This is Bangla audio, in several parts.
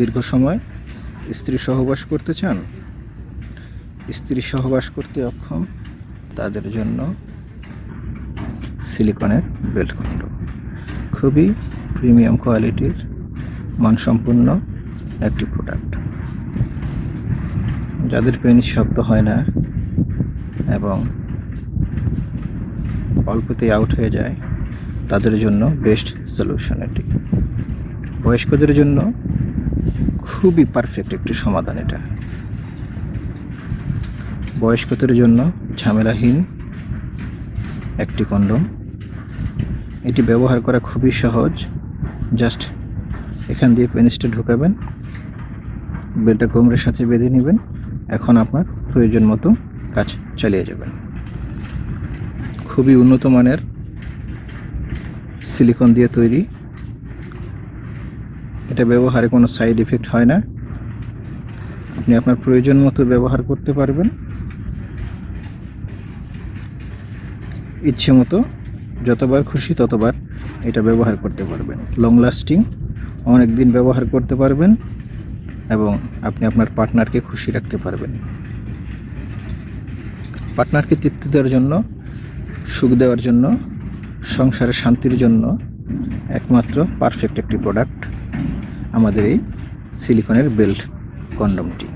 দীর্ঘ সময় স্ত্রী সহবাস করতে চান? স্ত্রী সহবাস করতে অক্ষম? তাদের জন্য সিলিকনের বেল্ট খুবই প্রিমিয়াম কোয়ালিটির, মানসম্পন্ন একটি প্রোডাক্ট। যাদের পেনিস শক্ত হয় না এবং অল্পতেই আউট হয়ে যায়, তাদের জন্য বেস্ট সলিউশন এটি। বয়স্কদের জন্য খুবই পারফেক্ট একটি সমাধান এটা। বয়স্কদের জন্য ঝামেলাহীন একটি কন্ডম। এটি ব্যবহার করা খুবই সহজ। জাস্ট এখান দিয়ে পেনিসটা ঢুকাবেন বেলটা কোমরের সাথে বেঁধে নেবেন, এখন আপনার প্রয়োজন মতো কাজ চালিয়ে যাবেন। খুবই উন্নত মানের সিলিকন দিয়ে তৈরি এটা ব্যবহারে কোনো সাইড এফেক্ট হয় না। আপনি আপনার প্রয়োজন মতো ব্যবহার করতে পারবেন। ইচ্ছে মতো যতবার খুশি ততবার এটা ব্যবহার করতে পারবেন। লং লাস্টিং অনেক দিন ব্যবহার করতে পারবেন এবং আপনি আপনার পার্টনারকে খুশি রাখতে পারবেন। পার্টনারকে তৃপ্তি দেওয়ার জন্য, সুখ দেওয়ার জন্য, সংসারে শান্তির জন্য একমাত্র পারফেক্ট একটি প্রোডাক্ট আমাদের এই সিলিকনের বেল্ট কন্ডমটি।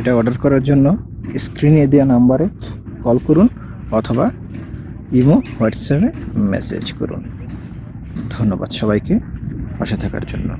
এটা অর্ডার করার জন্য স্ক্রিনে দেওয়া নাম্বারে কল করুন অথবা ইমো, হোয়াটসঅ্যাপে মেসেজ করুন। ধন্যবাদ সবাইকে, পাশে থাকার জন্য।